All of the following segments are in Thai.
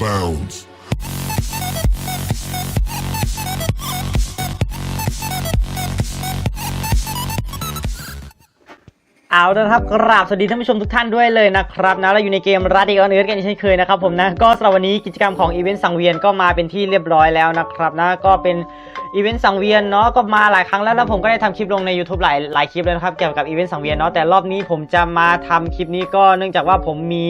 bounds. เอาละครับกราบสวัสดีท่านผู้ชมทุกท่านด้วยเลยนะครับนะเราอยู่ในเกมรัดอีกออนเอิร์กันเช่นเคยนะครับผมนะก็สำหรับวันนี้กิจกรรมของอีเวนต์สังเวียนก็มาเป็นที่เรียบร้อยแล้วนะครับนะก็เป็น อีเวนต์สังเวียนเนาะก็มาหลายครั้งแล้วแล้วผมก็ได้ทำคลิปลงใน YouTube หลายหลายคลิปแล้วนะครับเกี่ยวกับอีเวนต์สังเวียนเนาะแต่รอบนี้ผมจะมาทำคลิปนี้ก็เนื่องจากว่าผมมี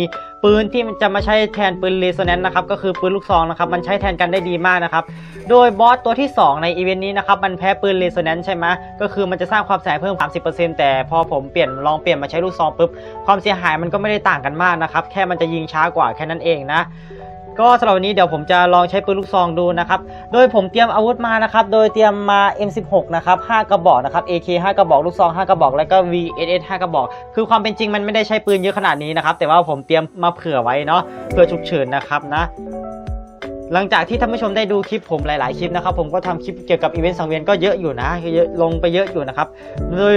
ปืนที่มันจะมาใช้แทนปืนเรโซแนนต์นะครับก็คือปืนลูกซองนะครับมันใช้แทนกันได้ดีมากนะครับโดยบอสตัวที่ 2 ในอีเวนต์นี้นะครับมันแพ้ปืนเรโซแนนซ์ใช่ไหมก็คือมันจะสร้างความเสียหายเพิ่ม 30%แต่พอผมเปลี่ยนลองเปลี่ยนมาใช้ลูกซองปุ๊บความเสียหายมันก็ไม่ได้ต่างกันมากนะครับแค่มันจะยิงช้ากว่าแค่นั้นเองนะ ก็สำหรับวันนี้เดี๋ยวผมจะลองใช้ปืนลูกซองดูนะครับ โดยผมเตรียมอาวุธมานะครับ โดยเตรียมมา M16 นะครับ 5 กระบอกนะครับ AK 5 กระบอกลูกซอง 5 กระบอก แล้วก็ VSS 5 กระบอก คือความเป็นจริงมันไม่ได้ใช้ปืนเยอะขนาดนี้นะครับ แต่ว่าผมเตรียมมาเผื่อไว้เนาะ เพื่อฉุกเฉินนะครับนะ หลังจากที่ท่านผู้ชมได้ดูคลิปผมหลาย ๆ คลิปนะครับผมก็ทำคลิปเกี่ยวกับอีเวนต์สังเวียนก็เยอะอยู่นะเยอะลงไปเยอะอยู่นะครับโดย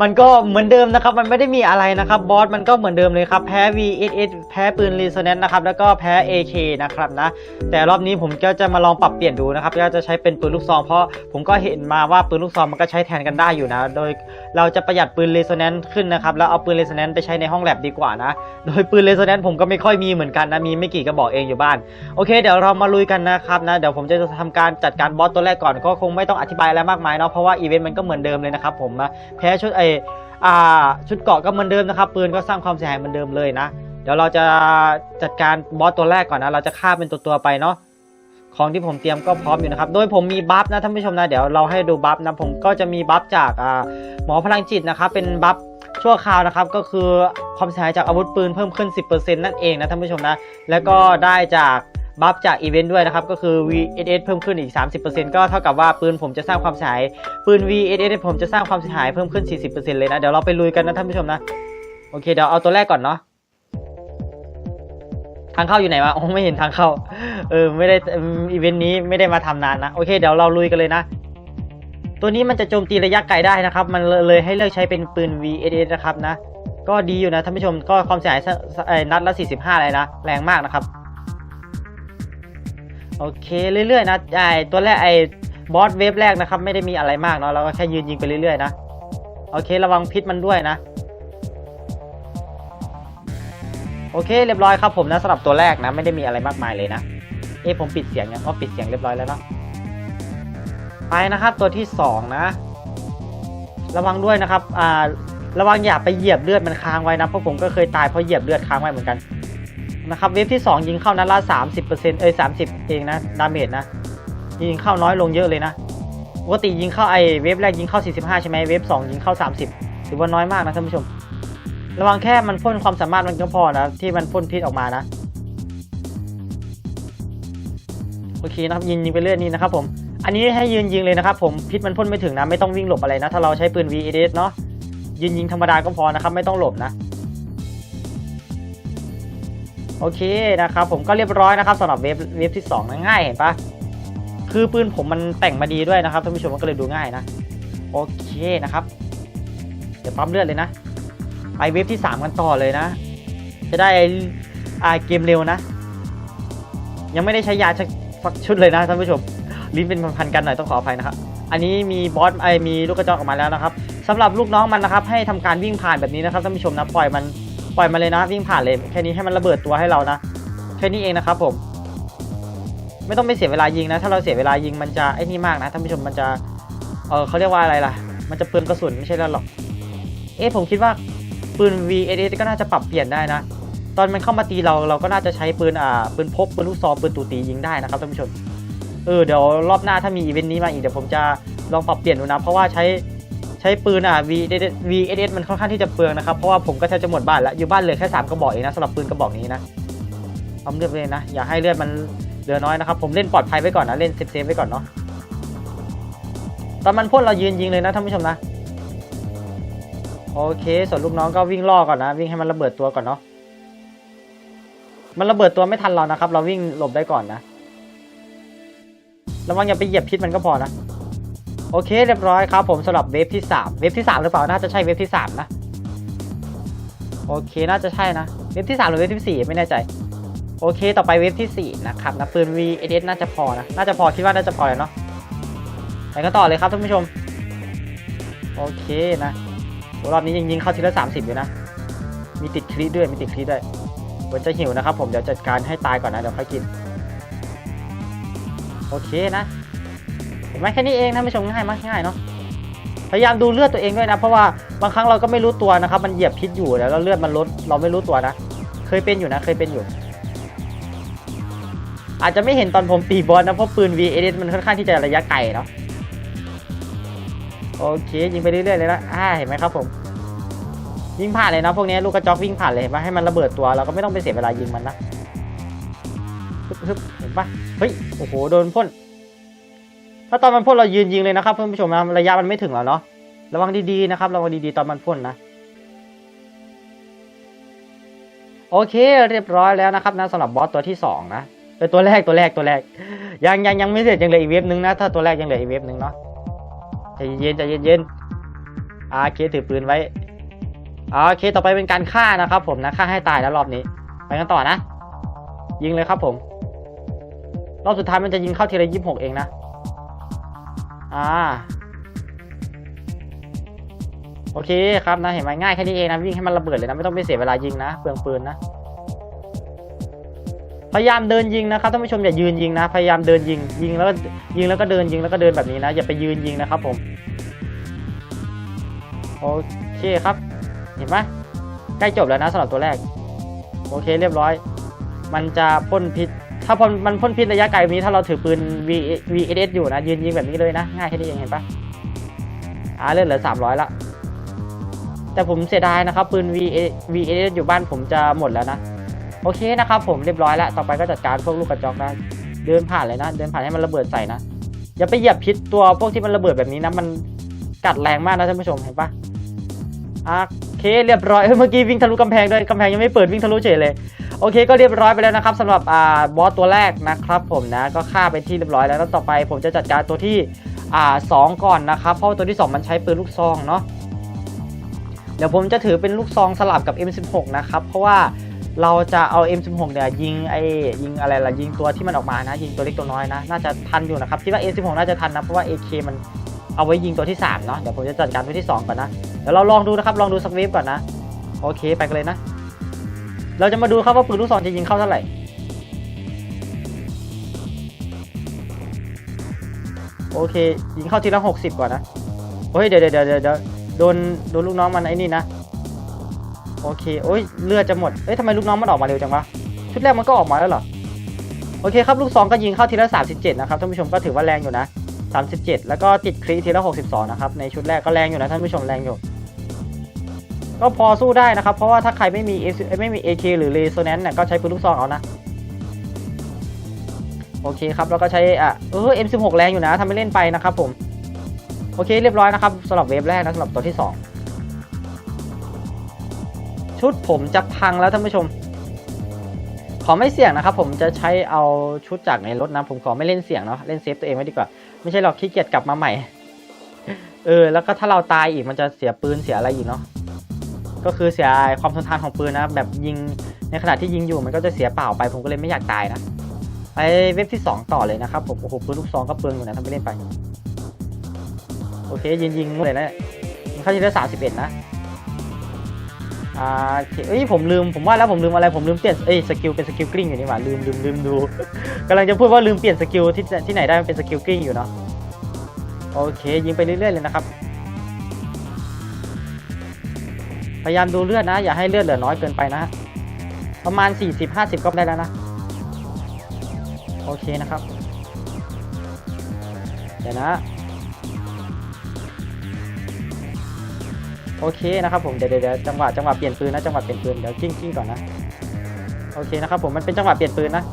มันก็เหมือนเดิมนะครับ มันไม่ได้มีอะไรนะครับบอสมันก็เหมือนเดิมเลยครับแพ้ VSS แพ้ปืน r e s o n a n c e นะครับแล้วก็แพ้ AK นะครับนะแต่รอบนี้ผมก็จะมาลองปรับเปลี่ยนดูนะครับก็จะใช้เป็นปืนลูกซองเพราะผมก็เห็นมาว่าปืนลูกซองมันก็ใช้แทนกันได้อยู่นะ โดยเราจะประหยัดปืน r e s o n a n c e ขึ้นนะครับแล้วเอาปืน r e s o n a n c e ไปใช้ในห้องแลบดีกว่านะ โดยปืน r e s o n a n c e ผมก็ไม่ค่อยมีเหมือนกันนะมีไม่กี่กระบอกเองอยู่บ้านโอเค เดี๋ยวเรามาลยกันนะครับนะเดี๋ยวผมจะทำการจัดการบอสตัวแรกก่อนก็คงไม่ต้องอธิบายอะไรมากมายเนาะเพราะว่าอีเวนต์มันก็เหมือนเดิมเลยนะครับผมนะแพ้ชุดไออ่าชุดเกาะก็เหมือนเดิมนะครับปืนก็สร้างความเสียหายเหมือนเดิมเลยนะเดี๋ยวเราจะจัดการบอสตัวแรกก่อนนะเราจะฆ่าเป็นตัวตัวไปเนาะของที่ผมเตรียมก็พร้อมอยู่นะครับ โดยผมมีบัฟนะท่านผู้ชมนะ เดี๋ยวเราให้ดูบัฟนะ ผมก็จะมีบัฟจากหมอพลังจิตนะครับ เป็นบัฟชั่วคราวนะครับ ก็คือความเสียหายจากอาวุธปืนเพิ่มขึ้น 10%นั่นเองนะท่านผู้ชมนะ แล้วก็ได้จาก บัฟจากอีเวนต์ด้วยนะครับ ก็คือ VSS เพิ่มขึ้นอีก 30%ก็เท่ากับว่าปืนผมจะสร้างความเสียหาย ปืน VSS ผมจะสร้างความเสียหายเพิ่มขึ้น 40%เลยนะ เดี๋ยวเราไปลุยกันนะท่านผู้ชมนะ โอเค เดี๋ยวเอาตัวแรกก่อนเนาะ ทางเข้าอยู่ไหนวะ โอ้ไม่เห็นทางเข้า เออ ไม่ได้อีเวนต์นี้ไม่ได้มาทำนานนะ โอเค เดี๋ยวเราลุยกันเลยนะตัวนี้มันจะโจมตีระยะไกลได้นะครับ มันเลยให้เลือกใช้เป็นปืน VSS นะครับนะ ก็ดีอยู่นะท่านผู้ชม ก็ความเสียหายสเอ่อนัดละ 45 เลยนะ แรงมากนะครับ โอเคเรื่อยๆนะไอตัวแรกไอบอสเวฟแรกนะครับไม่ได้มีอะไรมากเนาะเราก็แค่ยืนยิงไปเรื่อยๆนะโอเคระวังพิษมันด้วยนะโอเคเรียบร้อยครับผมนะสำหรับตัวแรกนะไม่ได้มีอะไรมากมายเลยนะเอ๊ผมปิดเสียงยังอ๋อปิดเสียงเรียบร้อยแล้วเนาะไปนะครับตัวที่สองนะระวังด้วยนะครับอ่าระวังอย่าไปเหยียบเลือดมันค้างไว้นะเพราะผมก็เคยตายเพราะเหยียบเลือดค้างไว้เหมือนกัน นะครับเวฟที่สองยิงเข้านัดละสามสิบเปอร์เซ็นต์เอ้ยสามสิบเองนะดาเมจนะ ยิงเข้าน้อยลงเยอะเลยนะปกติยิงเข้าไอเวฟแรกยิงเข้า 45 ใช่ไหมเวฟสองยิงเข้า 30 ถือว่าน้อยมากนะท่านผู้ชม ระวังแค่มันพ่นความสามารถมันก็พอนะที่มันพ่นพิษออกมานะโอเคนะครับยิงยิงไปเรื่อยนี่นะครับผมอันนี้ให้ยืนยิงเลยนะครับผมพิษมันพ่นไม่ถึงนะไม่ต้องวิ่งหลบอะไรนะถ้าเราใช้ปืน VAS เนาะยืนยิงธรรมดาก็พอนะครับไม่ต้องหลบนะ โอเคนะครับผมก็เรียบร้อยนะครับสำหรับเวฟเวฟที่สองนะง่ายเห็นปะคือปืนผมมันแต่งมาดีด้วยนะครับท่านผู้ชมมันก็เลยดูง่ายนะ โอเคนะครับ เดี๋ยวปั๊มเลือดเลยนะไปเวฟที่ 3 กันต่อเลยนะ จะได้อาเกมเร็วนะ ยังไม่ได้ใช้ยาสักชุดเลยนะท่านผู้ชมลิ้นเป็นพันๆกันหน่อยต้องขออภัยนะครับอันนี้มีบอสไอมีลูกกระจอกออกมาแล้วนะครับสำหรับลูกน้องมันนะครับ ให้ทำการวิ่งผ่านแบบนี้นะครับท่านผู้ชมนะปล่อยมัน ปล่อยมันเลยนะวิ่งผ่านเลยแค่นี้ให้มันระเบิดตัวให้เรานะแค่นี้เองนะครับผม ไม่ต้องไปเสียเวลายิงนะ ถ้าเราเสียเวลายิงมันจะไอ้นี่มากนะท่านผู้ชมมันจะเออเขาเรียกว่าอะไรล่ะ มันจะเปลืองกระสุนไม่ใช่แล้วหรอก เอ๊ะผมคิดว่าปืน VSS ก็น่าจะปรับเปลี่ยนได้นะ ตอนมันเข้ามาตีเราเราก็น่าจะใช้ปืนอ่าปืนพกปืนลูกซองปืนตูตียิงได้นะครับท่านผู้ชมเออเดี๋ยวรอบหน้าถ้ามีอีเวนต์นี้มาอีกเดี๋ยวผมจะลองปรับเปลี่ยนดูนะเพราะว่าใช้ ช้ปืนอะ V VSS มันค่อนข้างที่จะเปลืองนะครับ เพราะว่าผมก็แทบจะหมดบ้านแล้ว อยู่บ้านเหลือแค่สามกระบอกเองนะสำหรับปืนกระบอกนี้นะเอาเลือดไปเลยนะ อย่าให้เลือดมันเหลือน้อยนะครับ ผมเล่นปลอดภัยไว้ก่อนนะ เล่นเซฟๆไว้ก่อนเนาะตอนมันพ่นเรายืนยิงเลยนะท่านผู้ชมนะ โอเค ส่วนลูกน้องก็วิ่งล่อก่อนนะ วิ่งให้มันระเบิดตัวก่อนเนาะมันระเบิดตัวไม่ทันเรานะครับ เราวิ่งหลบได้ก่อนนะระวังอย่าไปเหยียบพิษมันก็พอนะ โอเคเรียบร้อยครับผมสำหรับเวฟที่ 3 เวฟที่ 3 หรือเปล่าน่าจะใช่เวฟที่ 3 นะ โอเคน่าจะใช่นะ เวฟที่ 3 หรือเวฟที่ 4 ไม่แน่ใจ โอเค ต่อไปเวฟที่ 4 นะครับนะปืน VSS น่าจะพอนะ น่าจะพอคิดว่าน่าจะพอแล้วเนาะไปกันต่อเลยครับท่านผู้ชม โอเคนะรอบนี้ยิงๆเข้าทีละ 30 อยู่นะ มีติดคลิด้วยมีติดคลิด้วยเหมือนจะหิวนะครับผมเดี๋ยวจัดการให้ตายก่อนนะเดี๋ยวค่อยกิน โอเคนะ ห็นไหมแค่นี้เองท่านผู้ชมง่ายมากง่ายเนาะพยายามดูเลือดตัวเองด้วยนะ เพราะว่าบางครั้งเราก็ไม่รู้ตัวนะครับ มันเหยียบพิษอยู่แล้วเลือดมันลดเราไม่รู้ตัวนะ เคยเป็นอยู่นะ เคยเป็นอยู่ อาจจะไม่เห็นตอนผมตีบอลนะเพราะปืน VS มันค่อนข้างที่จะระยะไกลเนาะโอเคยิงไปเรื่อยๆเลยนะอ่าเห็นไหมครับผมยิงผ่านเลยนะพวกนี้ลูกกระจอกวิ่งผ่านเลยเห็นปะให้มันระเบิดตัวเราก็ไม่ต้องไปเสียเวลายิงมันนะฮึบฮึบเห็นปะเฮ้ยโอ้โหโดนพ่น ถ้าตอนมันพ่นเรายืนยิงเลยนะครับเพื่อนผู้ชมนะระยะมันไม่ถึงหรอกเนาะระวังดีๆนะครับระวังดีๆตอนมันพ่นนะโอเค เรียบร้อยแล้วนะครับนะสำหรับบอสตัวที่สองนะเป็นตัวแรกตัวแรกตัวแรก ยังยังยังไม่เสร็จยังเหลืออีกเวฟนึงนะถ้าตัวแรกยังเหลืออีกเวฟนึงเนาะใจเย็นใจเย็นๆอาเคถือปืนไว้อาโอเคต่อไปเป็นการฆ่านะครับ ผมนะฆ่าให้ตายแล้วรอบนี้ ไปกันต่อนะ ยิงเลยครับผม รอบสุดท้ายมันจะยิงเข้าทีละยี่สิบหกเองนะ อ่าโอเคครับนะเห็นไหมง่ายแค่นี้เองนะวิ่งให้มันระเบิดเลยนะไม่ต้องไปเสียเวลายิงนะเปลืองปืนนะพยายามเดินยิงนะครับท่านผู้ชมอย่ายืนยิงนะ พยายามเดินยิงยิงแล้วก็ยิงแล้วก็เดินยิงแล้วก็เดินแบบนี้นะ อย่าไปยืนยิงนะครับผมโอเคครับ เห็นไหมใกล้จบแล้วนะสำหรับตัวแรก โอเคเรียบร้อย มันจะพ่นพิษ ถ้าพอมันพ่นพิษระยะไกลแบบนี้ถ้าเราถือปืน V VSS อยู่นะยืนยิงแบบนี้เลยนะ ง่ายแค่นี้เองเห็นปะอ่าเลือดเหลือสามร้อยละแต่ผมเสียดายนะครับ ปืน V VSS อยู่บ้านผมจะหมดแล้วนะ โอเคนะครับผมเรียบร้อยแล้วต่อไปก็จัดการพวกลูกกระจอกนะเดินผ่านเลยนะ เดินผ่านให้มันระเบิดใส่นะอย่าไปเหยียบพิษตัวพวกที่มันระเบิดแบบนี้นะมันกัดแรงมากนะท่านผู้ชมเห็นปะอะโอเคเรียบร้อยเฮ้ยเมื่อกี้วิ่งทะลุกำแพงด้วยกำแพงยังไม่เปิดวิ่งทะลุเฉยเลย โอเคก็เรียบร้อยไปแล้วนะครับสำหรับอ่าบอสตัวแรกนะครับผมนะก็ฆ่าไปที่เรียบร้อยแล้วแล้วต่อไปผมจะจัดการตัวที่อ่าสองก่อนนะครับเพราะตัวที่สองมันใช้ปืนลูกซองเนาะเดี๋ยวผมจะถือเป็นลูกซองสลับกับ M16 นะครับเพราะว่าเราจะเอา M16 เนี่ยยิงไอ้ยิงอะไรล่ะยิงตัวที่มันออกมานะยิงตัวเล็กตัวน้อยนะน่าจะทันอยู่นะครับคิดว่า M16 น่าจะทันนะเพราะว่า AK มันเอาไว้ยิงตัวที่สามเนาะเดี๋ยวผมจะจัดการตัวที่สองก่อนนะเดี๋ยวเราลองดูนะครับลองดูสักเวฟก่อนนะโอเคไปกันเลยนะ เราจะมาดูครับว่าปืนลูกซองจะยิงเข้าเท่าไหร่ โอเค ยิงเข้าทีละหกสิบก่อนนะโอ้ยเดี๋ยวเดี๋ยวเดี๋ยวเดี๋ยวโดนโดนลูกน้องมันไอ้นี่นะ โอเคโอ้ยเลือดจะหมด เอ้ยทำไมลูกน้องมันออกมาเร็วจังวะ ชุดแรกมันก็ออกมาแล้วเหรอ โอเคครับลูกซองก็ยิงเข้าทีละ37นะครับท่านผู้ชมก็ถือว่าแรงอยู่นะ37แล้วก็ติดครีทีละ62นะครับในชุดแรกก็แรงอยู่นะท่านผู้ชมแรงอยู่ ก็พอสู้ได้นะครับ เพราะว่าถ้าใครไม่มี S ไม่มี AK หรือ r e s o n a n c e เนี่ยก็ใช้ปืนลูกซองเอานะ โอเคครับ แล้วก็ใช้อะเออ M16 แรงอยู่นะทำไม่เล่นไปนะครับผม โอเคเรียบร้อยนะครับสำหรับเวฟแรกนะสำหรับตัวที่ 2 ชุดผมจะพังแล้วท่านผู้ชม ขอไม่เสี่ยงนะครับ ผมจะใช้เอาชุดจากในรถนะ ผมขอไม่เล่นเสี่ยงเนาะเล่นเซฟตัวเองไว้ดีกว่า ไม่ใช่เราขี้เกียจกลับมาใหม่ เออ แล้วก็ถ้าเราตายอีกมันจะเสียปืนเสียอะไรอีกเนาะ ก็คือเสียความทนทานของปืนนะ แบบยิงในขณะที่ยิงอยู่มันก็จะเสียเปล่าไป ผมก็เลยไม่อยากตายนะไปเว็บที่ 2 ต่อเลยนะครับผมโอ้โหปืนลูกซองก็เปลืองอยู่นะทำไม่เล่นไป โอเคยิงยิงเลยนะยิงเข้าที่ได้สามสิบเอ็ดนะอ่าเคเอ้ยผมลืมผมว่าแล้วผมลืมอะไรผมลืมเปลี่ยนเอ้ยสกิลเป็นสกิลกลิ้งอยู่นี่หว่าลืมลืมลืมดูกำลังจะพูดว่าลืมเปลี่ยนสกิลที่ที่ไหนได้มันเป็นสกิลกลิ้งอยู่เนาะโอเคยิงไปเรื่อยๆเลยนะครับ พยายามดูเลือดนะ อย่าให้เลือดเหลือน้อยเกินไปนะ ประมาณ 40-50 ก็ได้แล้วนะ โอเคนะครับ เดี๋ยวนะ โอเคนะครับผม เดี๋ยวเดี๋ยวจังหวะจังหวะเปลี่ยนปืนนะ จังหวะเปลี่ยนปืน เดี๋ยวกิ้งกิ้งก่อนนะ โอเคนะครับผม มันเป็นจังหวะเปลี่ยนปืนนะ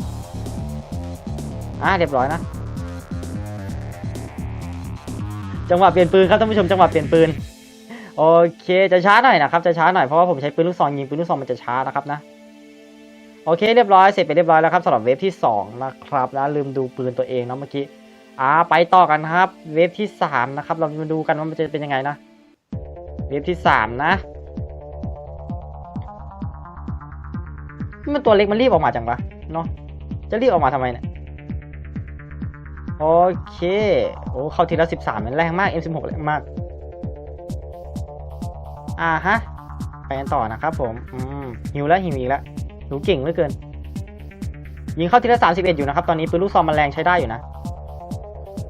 อ่าเรียบร้อยนะ จังหวะเปลี่ยนปืนครับท่านผู้ชม จังหวะเปลี่ยนปืน โอเคจะช้าหน่อยนะครับจะช้าหน่อยเพราะว่าผมใช้ปืนลูกซองยิงปืนลูกซองมันจะช้านะครับนะโอเคเรียบร้อยเสร็จไปเรียบร้อยแล้วครับสำหรับเวฟที่สองนะครับนะลืมดูปืนตัวเองเนาะเมื่อกี้อ่าไปต่อกันครับ เวฟที่สามนะครับเรามาดูกันว่ามันจะเป็นยังไงนะ เวฟที่สามนะมันตัวเล็กมันรีบออกมาจังวะเนาะจะรีบออกมาทำไมเนี่ยโอเคโอ้เข้าทีละสิบสามมันแรงมาก M16 แรงมาก อ่าฮะ ไปกันต่อนะครับผม อืมหิวแล้วหิวอีกแล้วหนูเก่งเหลือเกิน ยิงเข้าทีละสามสิบเอ็ดอยู่นะครับ ตอนนี้ปืนลูกซองมันแรงใช้ได้อยู่นะ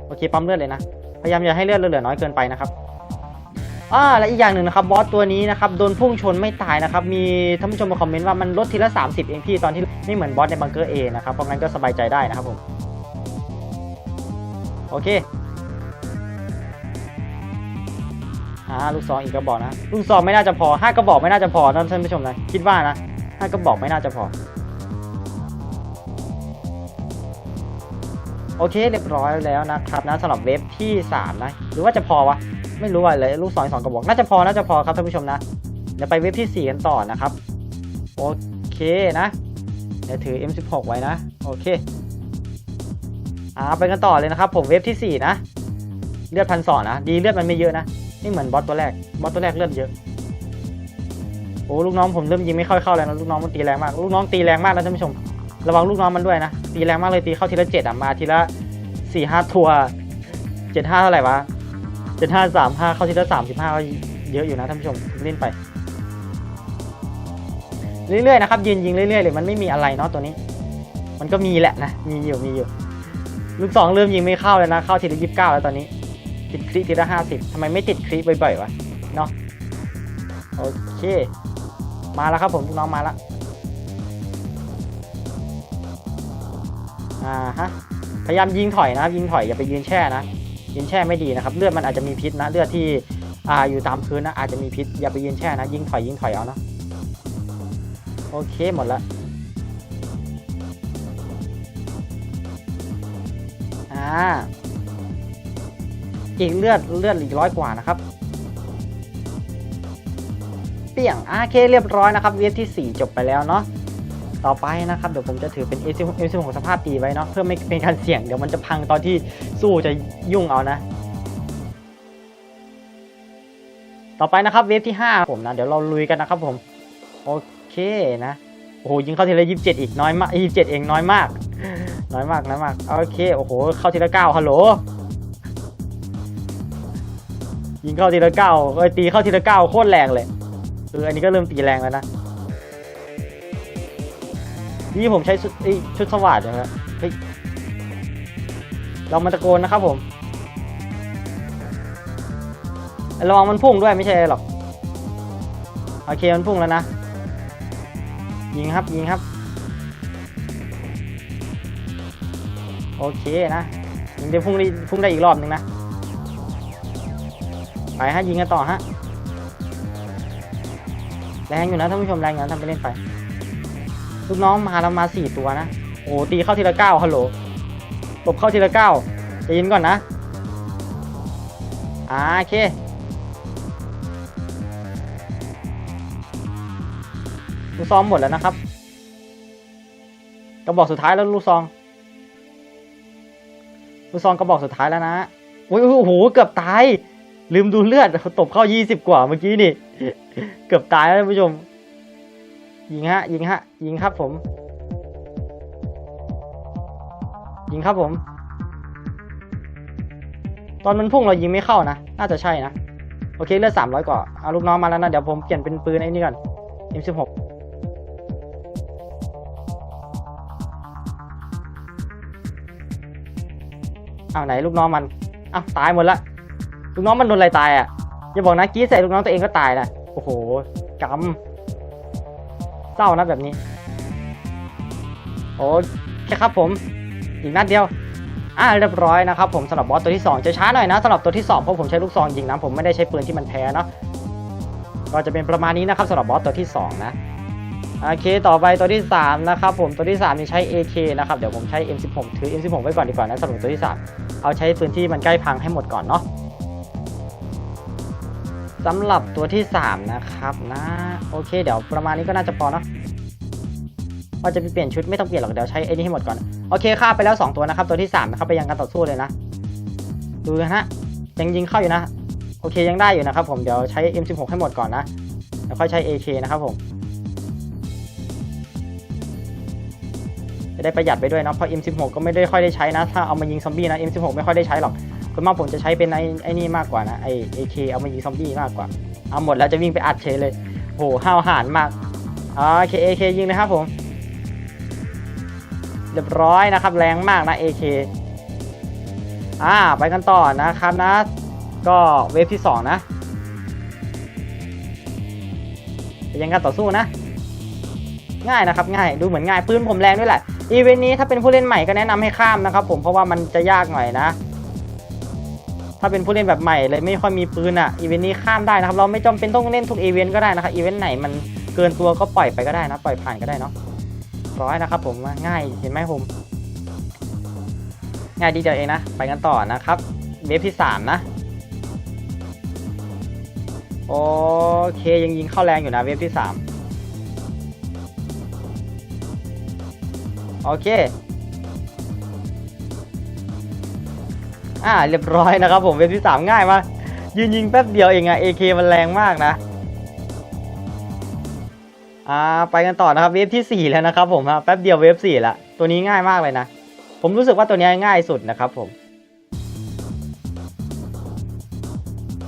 โอเค ปั๊มเลือดเลยนะ พยายามอย่าให้เลือดเหลือน้อยเกินไปนะครับอ่าและอีกอย่างหนึ่งนะครับบอสตัวนี้นะครับโดนพุ่งชนไม่ตายนะครับมีท่านผู้ชมมาคอมเมนต์ว่ามันลดทีละ 30 เองพี่ตอนที่ไม่เหมือนบอสในบังเกอร์เอนะครับเพราะงั้นก็สบายใจได้นะครับผม โอเค อ่าลูกซองอีกกระบอกนะลูกซองไม่น่าจะพอห้ากระบอกไม่น่าจะพอนะท่านผู้ชมนะคิดว่านะห้ากระบอกไม่น่าจะพอ โอเคเรียบร้อยแล้วนะครับนะสำหรับเวฟที่3นะหรือว่าจะพอวะไม่รู้อะไรลูกซองสองกระบอกน่าจะพอน่าจะพอครับท่านผู้ชมนะเดี๋ยวไปเวฟที่ 4 กันต่อนะครับ โอเคนะเดี๋ยวถือ M16 ไว้นะ โอเคอ่าไปกันต่อเลยนะครับ ผมเวฟที่ 4 นะ เลือดพันสองนะ ดีเลือดมันไม่เยอะนะ นี่เหมือนบอสตัวแรก บอสตัวแรกเลือดเยอะ โอ้ลูกน้องผมเริ่มยิงไม่ค่อยเข้าแล้วนะลูกน้องมันตีแรงมาก ลูกน้องตีแรงมากนะท่านผู้ชม ระวังลูกน้องมันด้วยนะ ตีแรงมากเลยตีเข้าทีละเจ็ดอะมาทีละสี่ห้าทัวเจ็ดห้าเท่าไหร่วะเจ็ดห้าสามห้าเข้าทีละสามสิบห้าก็เยอะอยู่นะท่านผู้ชมเล่นไป เรื่อยๆนะครับยืนยิงเรื่อยๆเลยมันไม่มีอะไรเนาะตัวนี้ มันก็มีแหละนะมีอยู่มีอยู่ลูกสองเริ่มยิงไม่เข้าแล้วนะเข้าทีละยี่สิบเก้าแล้วตอนนี้ ติดคลิทีละห้าสิบทำไมไม่ติดคลิบ่อยๆวะเนาะโอเค มาแล้วครับผมลูกน้องมาแล้วอ่าฮะพยายามยิงถอยนะครับยิงถอยอย่าไปยืนแช่นะยืนแช่ไม่ดีนะครับ เลือดมันอาจจะมีพิษนะ เลือดที่อ่าอยู่ตามพื้นนะอาจจะมีพิษอย่าไปยืนแช่นะยิงถอยยิงถอยเอานะโอเคหมดละอ่า อีกเลือดเลือดอีกร้อยกว่านะครับ เปี่ยงอเคเรียบร้อยนะครับ เวฟที่ 4 จบไปแล้วเนาะต่อไปนะครับเดี๋ยวผมจะถือเป็น S 1 S 6สภาพดีไว้เนาะเพื่อไม่เป็นการเสี่ยงเดี๋ยวมันจะพังตอนที่สู้จะยุ่งเอานะ ต่อไปนะครับเวฟที่ 5 ผมนะเดี๋ยวเราลุยกันนะครับผมโอเคนะโอ้โหยิงเข้าทีละยี่สิบเจ็ดอีกน้อยมากยี่สิบเจ็ดเองน้อยมาก น้อยมากน้อยมากโอเคโอ้โหเข้าทีละเก้าฮัลโหล ยิงเข้าทีละเก้าเอ้ยตีเข้าทีละเก้าโคตรแรงเลยเอออันนี้ก็เริ่มตีแรงแล้วนะนี่ผมใช้ชุดชุดสวัสดนะครับเฮ้ยเรามาตะโกนนะครับผมระวังมันพุ่งด้วยไม่ใช่หรอกโอเคมันพุ่งแล้วนะ ยิงครับยิงครับ โอเคนะยิงได้พุ่งได้พุ่งได้อีกรอบหนึ่งนะ ฮะยิงกันต่อฮะแรงอยู่นะท่านผู้ชมแรงอยู่นะทำไปเล่นไปลูกน้องมาแล้วมาสี่ตัวนะโอ้ตีเข้าทีละเก้าฮัลโหลตบเข้าทีละเก้าจะยินก่อนนะอ่าโอเคลูกซองหมดแล้วนะครับกระบอกสุดท้ายแล้วลูกซองลูกซองกระบอกสุดท้ายแล้วนะโอ้ยโอ้โหเกือบตาย ลืมดูเลือดตบเข้า20กว่าเมื่อกี้นี่ เกือบตายแล้วท่านผู้ชม ยิงฮะ ยิงฮะ ยิงครับผม ยิงครับผม ตอนมันพุ่งเรายิงไม่เข้านะ น่าจะใช่นะ โอเคเลือด300กว่า เอาลูกน้องมาแล้วนะ เดี๋ยวผมเปลี่ยนเป็นปืนไอ้นี่ก่อน M16 อ้าวไหนลูกน้องมันอ้าวตายหมดละ ลูกน้องมันโดนอะไรตายอะอย่าบอกนะกรีดใส่ลูกน้องตัวเองก็ตายนะโอ้โหกำเศร้านะแบบนี้ โอเคครับผม อีกนัดเดียวอ่าเรียบร้อยนะครับผมสำหรับบอสตัวที่2จะช้าหน่อยนะสำหรับตัวที่2เพราะผมใช้ลูกซองยิงนะผมไม่ได้ใช้ปืนที่มันแพ้เนาะก็จะเป็นประมาณนี้นะครับสำหรับบอสตัวที่ 2 นะโอเคต่อไปตัวที่ 3 นะครับผมตัวที่3นี่ใช้ AK นะครับเดี๋ยวผมใช้ M16 ถือ M16 ไว้ก่อนดีกว่านะสำหรับตัวที่ 3 เอาใช้ปืนที่มันใกล้พังให้หมดก่อนเนาะ สำหรับตัวที่ 3 นะครับนะ โอเค เดี๋ยวประมาณนี้ก็น่าจะพอเนาะว่าจะไปเปลี่ยนชุดไม่ต้องเปลี่ยนหรอกเดี๋ยวใช้ไอ้นี่ให้หมดก่อน โอเคฆ่าไปแล้ว 2 ตัวนะครับ ตัวที่ 3 นะครับไปยังการต่อสู้เลยนะ ดูนะฮะยังยิงเข้าอยู่นะ โอเคยังได้อยู่นะครับผมเดี๋ยวใช้ M16 ให้หมดก่อนนะ แล้วค่อยใช้ AK นะครับผม ได้ประหยัดไปด้วยเนาะเพราะ M16 ก็ไม่ได้ค่อยได้ใช้นะ ถ้าเอามายิงซอมบี้นะ M16 ไม่ค่อยได้ใช้หรอกส่วนมากผมจะใช้เป็นไอ้ไอ้นี่มากกว่านะไอ้ AK เอามายิงซอมบี้มากกว่า เอาหมดแล้วจะวิ่งไปอัดเฉยเลยโหห้าวหาญมากอ่า AK AK ยิงเลยครับผมเรียบร้อยนะครับ แรงมากนะ AK อ่าไปกันต่อนะครับนะ ก็เวฟที่สองนะยังการต่อสู้นะ ง่ายนะครับง่ายดูเหมือนง่ายปืนผมแรงด้วยแหละ อีเวนต์นี้ถ้าเป็นผู้เล่นใหม่ก็แนะนำให้ข้ามนะครับผมเพราะว่ามันจะยากหน่อยนะ ถ้าเป็นผู้เล่นแบบใหม่เลยไม่ค่อยมีปืนอะอีเวนต์นี้ข้ามได้นะครับ เราไม่จำเป็นต้องเล่นทุกอีเวนต์ก็ได้นะครับอีเวนต์ไหนมันเกินตัวก็ปล่อยไปก็ได้นะ ปล่อยผ่านก็ได้เนาะร้อยนะครับผมง่ายเห็นไหมผมง่ายดีเดียวเองนะ ไปกันต่อนะครับเวฟที่สามนะโอเคยังยิงเข้าแรงอยู่นะเวฟที่สาม โอเค อ่าเรียบร้อยนะครับผมเวฟที่สามง่ายมากยืนยิงแป๊บเดียวเองอะ AK มันแรงมากนะ อ่าไปกันต่อนะครับเวฟที่สี่แล้วนะครับผมฮะแป๊บเดียวเวฟสี่ละตัวนี้ง่ายมากเลยนะ ผมรู้สึกว่าตัวนี้ง่ายสุดนะครับผม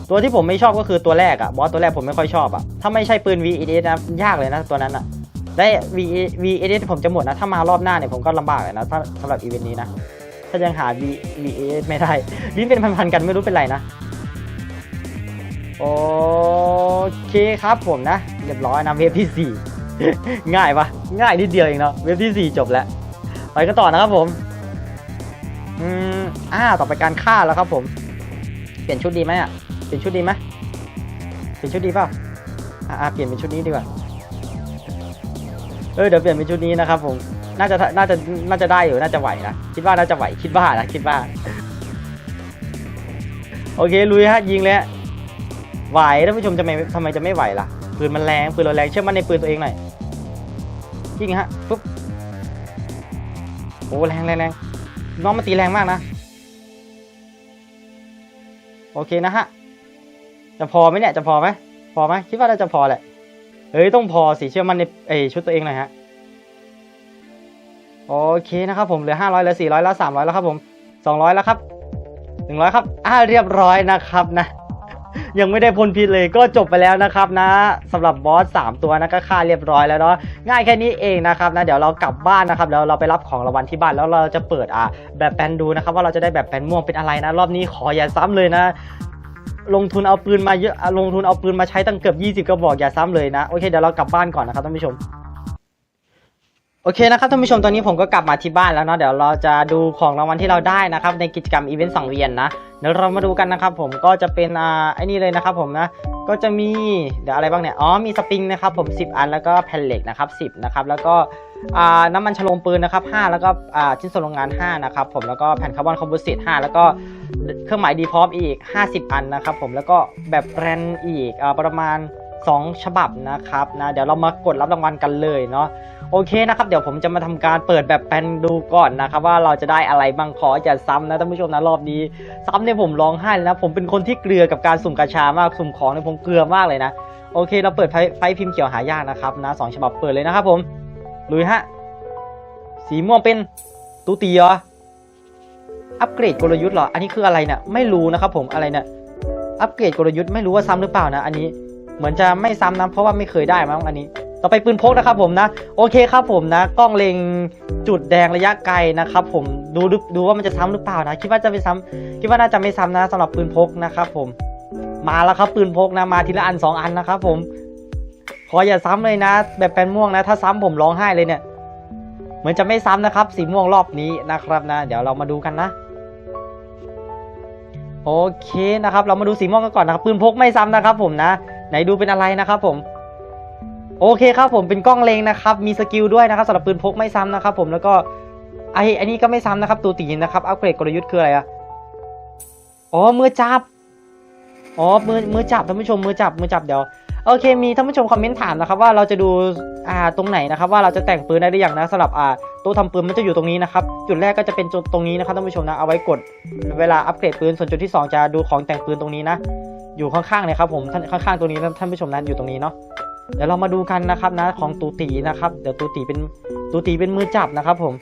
ตัวที่ผมไม่ชอบก็คือตัวแรกอะบอสตัวแรกผมไม่ค่อยชอบอะถ้าไม่ใช่ปืน VES นะยากเลยนะตัวนั้นอะ ได้ VES ผมจะหมดนะถ้ามารอบหน้าเนี่ยผมก็ลำบากเลยนะถ้าสำหรับอีเวนต์นี้นะ ถ้ายังหา V VES ไม่ได้ลิ้นเป็นพันๆกันไม่รู้เป็นไรนะ โอเคครับผมนะ เรียบร้อยนะเวฟที่ 4 ง่ายปะง่ายนิดเดียวเองเนาะเวฟที่ 4 จบแล้ว ไปกันต่อนะครับผมอืมอ่าต่อไปการฆ่าแล้วครับผม เปลี่ยนชุดดีไหมอะเปลี่ยนชุดดีไหมเปลี่ยนชุดดีเปล่าอ่าเปลี่ยนเป็นชุดนี้ดีกว่า เออเดี๋ยวเปลี่ยนเป็นชุดนี้นะครับผม น่าจะน่าจะน่าจะได้อยู่น่าจะไหวนะคิดว่าน่าจะไหวคิดว่านะคิดว่าโอเคลุยฮะยิงเลยฮะไหวท่านผู้ชมจะไม่ทำไมจะไม่ไหวล่ะปืนมันแรงปืนเราแรงเชื่อมั่นในปืนตัวเองหน่อยยิงฮะปุ๊บโอ้แรงแรงแรงน้องมันตีแรงมากนะโอเคนะฮะจะพอไหมเนี่ยจะพอไหมพอไหมคิดว่าน่าจะพอแหละ เฮ้ยต้องพอสิเชื่อมันในเอยชุดตัวเองหน่อยฮะโอเคนะครับผมเหลือห้าร้อยเหลือสี่ร้อยแล้วสามร้อยแล้วครับผมสองร้อยแล้วครับหนึ่งร้อยครับอ่าเรียบร้อยนะครับนะ ยังไม่ได้พ้นพิษเลยก็จบไปแล้วนะครับนะสำหรับบอสสามตัวนะก็ฆ่าเรียบร้อยแล้วเนาะง่ายแค่นี้เองนะครับนะเดี๋ยวเรากลับบ้านนะครับแล้วเราไปรับของรางวัลที่บ้านแล้วเราจะเปิดอะแบบแปนดูนะครับว่าเราจะได้แบบแปนม่วงเป็นอะไรนะ รอบนี้ขออย่าซ้ำเลยนะ ลงทุนเอาปืนมาเยอะลงทุนเอาปืนมาใช้ตั้งเกือบ20 กระบอกอย่าซ้ำเลยนะ โอเคเดี๋ยวเรากลับบ้านก่อนนะครับท่านผู้ชม โอเคนะครับท่านผู้ชมตอนนี้ผมก็กลับมาที่บ้านแล้วเนาะเดี๋ยวเราจะดูของรางวัลที่เราได้นะครับในกิจกรรมอีเวนต์สังเวียนนะเดี๋ยวเรามาดูกันนะครับผมก็จะเป็นอ่าไอ้นี่เลยนะครับผมนะ ก็จะมีเดี๋ยวอะไรบ้างเนี่ย อ๋อ มีสปริงนะครับผม 10 อันแล้วก็แผ่นเหล็กนะครับ10นะครับแล้วก็น้ำมันฉโลมปืนนะครับ5แล้วก็ชิ้นส่วนโรงงาน 5 นะครับผมแล้วก็แผ่นคาร์บอนคอมโพสิต5แล้วก็เครื่องหมายดีพรอมอีก 50 อันนะครับผมแล้วก็แบบแบรนด์อีกอประมาณ 2 ฉบับนะครับนะเดี๋ยวเรามากดรับรางวัลกันเลยเนาะ โอเคนะครับเดี๋ยวผมจะมาทำการเปิดแบบแปนดูก่อนนะครับว่าเราจะได้อะไรบ้างขออย่าซ้ำนะท่านผู้ชมนะรอบนี้ ซ้ำเนี่ยผมร้องไห้เลยนะผมเป็นคนที่เกลือกับการสุ่มกาชามากสุ่มของเนี่ยผมเกลือมากเลยนะโอเค เราเปิดไฟไฟพิมพ์เขียวหายากนะครับนะสองฉบับเปิดเลยนะครับผมลุยฮะสีม่วงเป็นตูตีเหรออัปเกรดกลยุทธ์เหรออันนี้คืออะไรเนี่ยไม่รู้นะครับผมอะไรเนี่ยอัปเกรดกลยุทธ์ไม่รู้ว่าซ้ำหรือเปล่านะ อันนี้เหมือนจะไม่ซ้ำนะเพราะว่าไม่เคยได้มั้งอันนี้ ต่อไปปืนพกนะครับผมนะโอเคครับผมนะกล้องเล็งจุดแดงระยะไกลนะครับผมดูดูว่ามันจะซ้ำหรือเปล่านะคิดว่าจะไม่ซ้ำคิดว่าน่าจะไม่ซ้ำนะสำหรับปืนพกนะครับผมมาแล้วครับปืนพกนะมาทีละอันสองอันนะครับผมขออย่าซ้ำเลยนะ แบบแปนม่วงนะ ถ้าซ้ำผมร้องไห้เลยเนี่ย เหมือนจะไม่ซ้ำนะครับ สีม่วงรอบนี้นะครับนะ เดี๋ยวเรามาดูกันนะโอเคนะครับ เรามาดูสีม่วงกันก่อนนะครับปืนพกไม่ซ้ำนะครับ ผมนะ ไหนดูเป็นอะไรนะครับผม โอเคครับผมเป็นกล้องเลงนะครับมีสกิลด้วยนะครับสำหรับปืนพกไม่ซ้ำนะครับผมแล้วก็ไออันนี้ก็ไม่ซ้ำนะครับตัวตีนนะครับอัปเกรดกลยุทธ์คืออะไรอะอ๋อมือจับอ๋อมือมือจับท่านผู้ชมมือจับมือจับเดี๋ยวโอเคมีท่านผู้ชมคอมเมนต์ถามนะครับว่าเราจะดูอ่าตรงไหนนะครับว่าเราจะแต่งปืนได้หรือยังนะสำหรับอ่าตัวทำปืนมันจะอยู่ตรงนี้นะครับจุดแรกก็จะเป็นตรงนี้นะครับท่านผู้ชมนะเอาไว้กดเวลาอัปเกรดปืนส่วนจุดที่สองจะดูของแต่งปืนตรงนี้นะอยู่ข้างๆเลยครับผมท่านข้างๆตรงนี้ท่านผู้ชมนะอยู่ตรงนี้เนาะ เดี๋ยวเรามาดูกันนะครับนะของตูตีนะครับ เดี๋ยวตูตีเป็นตูตีเป็นมือจับนะครับ ผม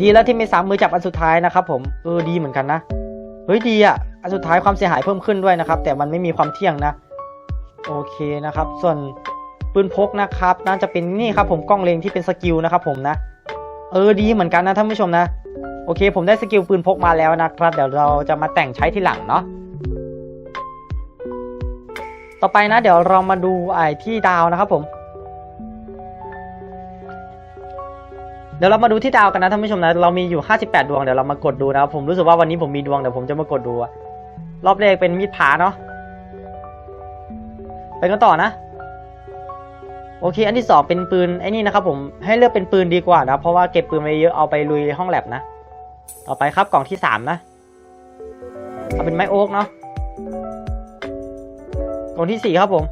ดีแล้วที่ม่ซ้ำมือจับอันสุดท้ายนะครับ ผมเออดีเหมือนกันนะเฮ้ยดีอะอันสุดท้ายความเสียหายเพิ่มขึ้นด้วยนะครับ แต่มันไม่มีความเที่ยงนะโอเคนะครับ ส่วนปืนพกนะครับน่าจะเป็นนี่ครับ ผมกล้องเลงที่เป็นสกิลนะครับผมนะเออดีเหมือนกันนะท่านผู้ชมนะ โอเค ผมได้สกิลปืนพกมาแล้วนะครับ เดี๋ยวเราจะมาแต่งใช้ทีหลังเนาะ ต่อไปนะ เดี๋ยวเรามาดูไอ้ที่ดาวนะครับผม เดี๋ยวเรามาดูที่ดาวกันนะท่านผู้ชมนะ เรามีอยู่ 58 ดวง เดี๋ยวเรามากดดูนะครับผมรู้สึกว่าวันนี้ผมมีดวงเดี๋ยวผมจะมากดดูรอบแรกเป็นมีดผาเนาะไปกันต่อนะ โอเค อันที่สองเป็นปืนไอ้นี่นะครับผมให้เลือกเป็นปืนดีกว่านะเพราะว่าเก็บปืนไว้เยอะเอาไปลุยห้องแลบนะ ต่อไปครับกล่องที่สามนะเอาเป็นไม้โอ๊กเนาะ กล่องที่สี่ครับผม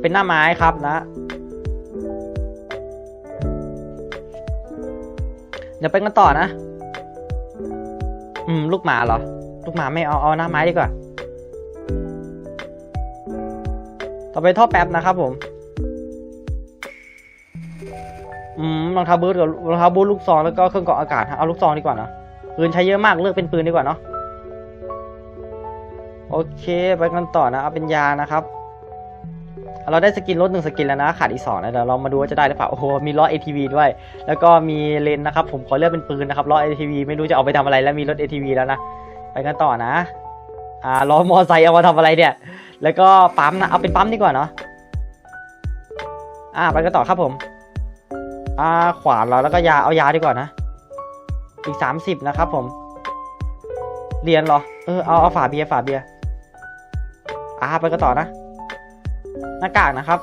เป็นหน้าไม้ครับนะเดี๋ยวไปกันต่อนะ อืม ลูกหมาเหรอ ลูกหมาไม่เอาเอาหน้าไม้ดีกว่า ต่อไปท่อแป๊บนะครับผม อืมรองเท้าบูทกับรองเท้าบูทลูกซองแล้วก็เครื่องกรองอากาศ เอาลูกซองดีกว่าเนะปืนใช้เยอะมากเลือกเป็นปืนดีกว่าเนาะ โอเค ไปกันต่อนะ เอาเป็นยานะครับ เราได้สกินลดหนึ่งสกินแล้วนะ ขาดอีกสองนะเดี๋ยวเรามาดูว่าจะได้หรือเปล่า โอ้โห มีล้อ ATV ด้วย แล้วก็มีเลนนะครับ ผมขอเลือกเป็นปืนนะครับ ล้อ ATV ไม่รู้จะเอาไปทำอะไรแล้วมีรถ ATV แล้วนะ ไปกันต่อนะ อ่า ล้อมอไซค์เอามาทำอะไรเนี่ย แล้วก็ปั๊มนะ เอาเป็นปั๊มดีกว่าเนาะ อ่า ไปกันต่อครับผม อ่า ขวานเราแล้วก็ยา เอายาดีกว่านะ อีกสามสิบนะครับผม เรียนเหรอ เออ เอา เอาฝาเบียร์ ฝาเบียร์ อ่าไปกันต่อนะ หน้ากากนะครับ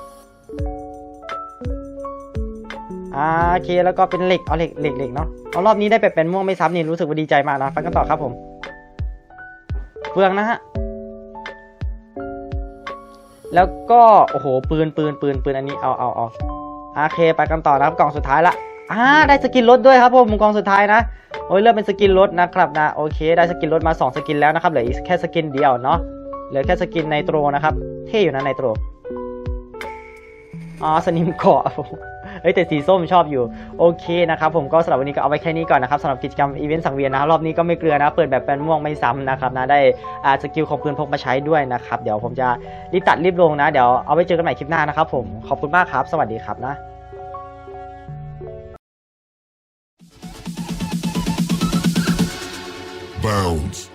อ่าโอเคแล้วก็เป็นเหล็กเอาเหล็กเหล็กเหล็กเนาะเอารอบนี้ได้แบบเป็นม่วงไม่ซ้ำนี่รู้สึกว่าดีใจมากนะไปกันต่อครับผมเฟืองนะฮะแล้วก็โอ้โหปืนปืนปืนปืนอันนี้เอาเอาเอาโอเคไปกันต่อนะครับกล่องสุดท้ายละอ่าได้สกินรถด้วยครับผมกล่องสุดท้ายนะโอ้ยเลือกเป็นสกินรถนะครับนะโอเค ได้สกินรถมาสองสกินแล้วนะครับเหลืออีกแค่สกินเดียวเนาะ เหลือแค่สกินไนโตรนะครับ เท่อยู่นะไนโตร อ๋อ สนิมเกาะเฮ้ยแต่สีส้มชอบอยู่ โอเคนะครับผมก็สำหรับวันนี้ก็เอาไว้แค่นี้ก่อนนะครับสำหรับกิจกรรมอีเวนต์สังเวียนนะครับรอบนี้ก็ไม่เกลือนะเปิดแบบแปนม่วงไม่ซ้ำนะครับนะได้อ่าสกิลของปืนพกมาใช้ด้วยนะครับ เดี๋ยวผมจะรีบตัดรีบลงนะ เดี๋ยวเอาไว้เจอกันใหม่คลิปหน้านะครับผมขอบคุณมากครับ สวัสดีครับนะ Bounds.